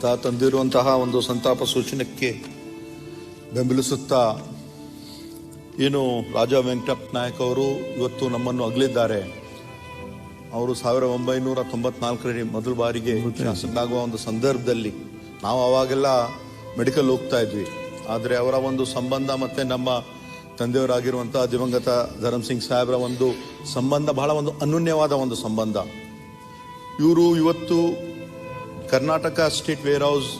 ತಾ ತಂದಿರುವಂತಹ ಒಂದು ಸಂತಾಪ ಸೂಚನೆಗೆ ಬೆಂಬಲಿಸುತ್ತಾ ಏನು ರಾಜ ವೆಂಕಟಪ್ಪ ನಾಯಕ್ ಅವರು ಇವತ್ತು ನಮ್ಮನ್ನು ಅಗಲಿದ್ದಾರೆ. ಅವರು ಸಾವಿರದ ಒಂಬೈನೂರ ತೊಂಬತ್ನಾಲ್ಕರಲ್ಲಿ ಮೊದಲ ಬಾರಿಗೆ ಶಾಸಕರಾಗುವ ಒಂದು ಸಂದರ್ಭದಲ್ಲಿ ನಾವು ಅವಾಗೆಲ್ಲ ಮೆಡಿಕಲ್ ಹೋಗ್ತಾ ಇದ್ವಿ. ಆದರೆ ಅವರ ಒಂದು ಸಂಬಂಧ ಮತ್ತು ನಮ್ಮ ತಂದೆಯವರಾಗಿರುವಂಥ ದಿವಂಗತ ಧರಮ್ ಸಿಂಗ್ ಸಾಹೇಬರ ಒಂದು ಸಂಬಂಧ ಬಹಳ ಒಂದು ಅನನ್ಯವಾದ ಒಂದು ಸಂಬಂಧ. ಇವರು ಇವತ್ತು ಕರ್ನಾಟಕ ಸ್ಟೇಟ್ ವೇರ್ ಹೌಸ್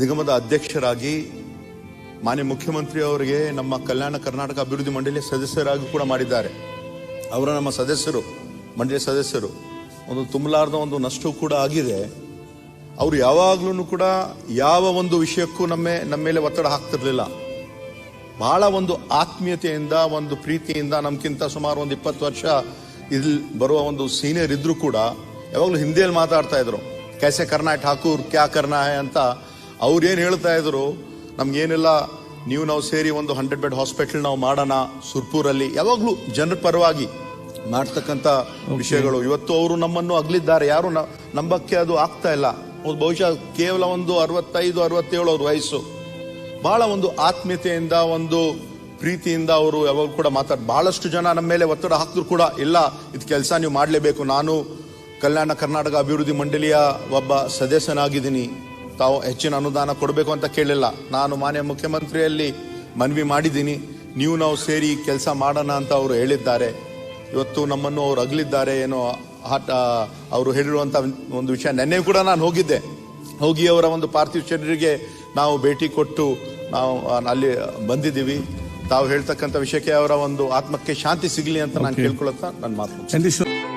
ನಿಗಮದ ಅಧ್ಯಕ್ಷರಾಗಿ ಮಾನ್ಯ ಮುಖ್ಯಮಂತ್ರಿ ಅವರಿಗೆ ನಮ್ಮ ಕಲ್ಯಾಣ ಕರ್ನಾಟಕ ಅಭಿವೃದ್ಧಿ ಮಂಡಳಿ ಸದಸ್ಯರಾಗಿ ಕೂಡ ಮಾಡಿದ್ದಾರೆ. ಅವರ ನಮ್ಮ ಸದಸ್ಯರು, ಮಂಡಳಿ ಸದಸ್ಯರು, ಒಂದು ತುಂಬಲಾರದ ಒಂದು ನಷ್ಟವು ಕೂಡ ಆಗಿದೆ. ಅವರು ಯಾವಾಗ್ಲೂ ಕೂಡ ಯಾವ ಒಂದು ವಿಷಯಕ್ಕೂ ನಮ್ಮ ನಮ್ಮ ಮೇಲೆ ಒತ್ತಡ ಹಾಕ್ತಿರ್ಲಿಲ್ಲ. ಬಹಳ ಒಂದು ಆತ್ಮೀಯತೆಯಿಂದ, ಒಂದು ಪ್ರೀತಿಯಿಂದ ನಮ್ಗಿಂತ ಸುಮಾರು ಒಂದು ಇಪ್ಪತ್ತು ವರ್ಷ ಇಲ್ಲಿ ಬರುವ ಒಂದು ಸೀನಿಯರ್ ಇದ್ರು ಕೂಡ ಯಾವಾಗಲೂ ಹಿಂದಿಯಲ್ಲಿ ಮಾತಾಡ್ತಾ ಇದ್ರು. ಕೆಸೆ ಕರ್ನಾಯ್ ಠಾಕೂರ್ ಕ್ಯಾ ಕರ್ನಾ ಅಂತ ಅವ್ರು ಏನು ಹೇಳ್ತಾ ಇದ್ರು? ನಮ್ಗೇನಿಲ್ಲ ನೀವು ನಾವು ಸೇರಿ ಒಂದು ಹಂಡ್ರೆಡ್ ಬೆಡ್ ಹಾಸ್ಪಿಟಲ್ ನಾವು ಮಾಡೋಣ ಸುರ್ಪೂರಲ್ಲಿ. ಯಾವಾಗಲೂ ಜನರ ಪರವಾಗಿ ಮಾಡ್ತಕ್ಕಂಥ ವಿಷಯಗಳು. ಇವತ್ತು ಅವರು ನಮ್ಮನ್ನು ಅಗಲಿದ್ದಾರೆ. ಯಾರು ನಂಬಕ್ಕೆ ಅದು ಆಗ್ತಾ ಇಲ್ಲ. ಒಂದು ಬಹುಶಃ ಕೇವಲ ಒಂದು ಅರವತ್ತೈದು ಅರವತ್ತೇಳು ಅವ್ರ ವಯಸ್ಸು. ಭಾಳ ಒಂದು ಆತ್ಮೀಯತೆಯಿಂದ ಒಂದು ಪ್ರೀತಿಯಿಂದ ಅವರು ಯಾವಾಗ ಕೂಡ ಮಾತಾಡ್ ಬಹಳಷ್ಟು ಜನ ನಮ್ಮ ಮೇಲೆ ಒತ್ತಡ ಹಾಕಿದ್ರು ಕೂಡ ಇಲ್ಲ ಇದು ಕೆಲಸ ನೀವು ಮಾಡಲೇಬೇಕು. ನಾನು ಕಲ್ಯಾಣ ಕರ್ನಾಟಕ ಅಭಿವೃದ್ಧಿ ಮಂಡಳಿಯ ಒಬ್ಬ ಸದಸ್ಯನಾಗಿದ್ದೀನಿ. ತಾವು ಹೆಚ್ಚಿನ ಅನುದಾನ ಕೊಡಬೇಕು ಅಂತ ಕೇಳಿಲ್ಲ. ನಾನು ಮಾನ್ಯ ಮುಖ್ಯಮಂತ್ರಿಯಲ್ಲಿ ಮನವಿ ಮಾಡಿದ್ದೀನಿ. ನೀವು ನಾವು ಸೇರಿ ಕೆಲಸ ಮಾಡೋಣ ಅಂತ ಅವರು ಹೇಳಿದ್ದಾರೆ. ಇವತ್ತು ನಮ್ಮನ್ನು ಅವರು ಅಗಲಿದ್ದಾರೆ ಏನೋ ಆಟ ಅವರು ಹೇಳಿರುವಂತ ಒಂದು ವಿಷಯ. ನೆನ್ನೆ ಕೂಡ ನಾನು ಹೋಗಿದ್ದೆ. ಹೋಗಿ ಅವರ ಒಂದು ಪಾರ್ಥಿವ ಶರೀರಿಗೆ ನಾವು ಭೇಟಿ ಕೊಟ್ಟು ನಾವು ಅಲ್ಲಿ ಬಂದಿದ್ದೀವಿ. ತಾವು ಹೇಳ್ತಕ್ಕಂಥ ವಿಷಯಕ್ಕೆ ಅವರ ಒಂದು ಆತ್ಮಕ್ಕೆ ಶಾಂತಿ ಸಿಗಲಿ ಅಂತ ನಾನು ಕೇಳ್ಕೊಳ್ಳುತ್ತಾ ನನ್ನ ಮಾತು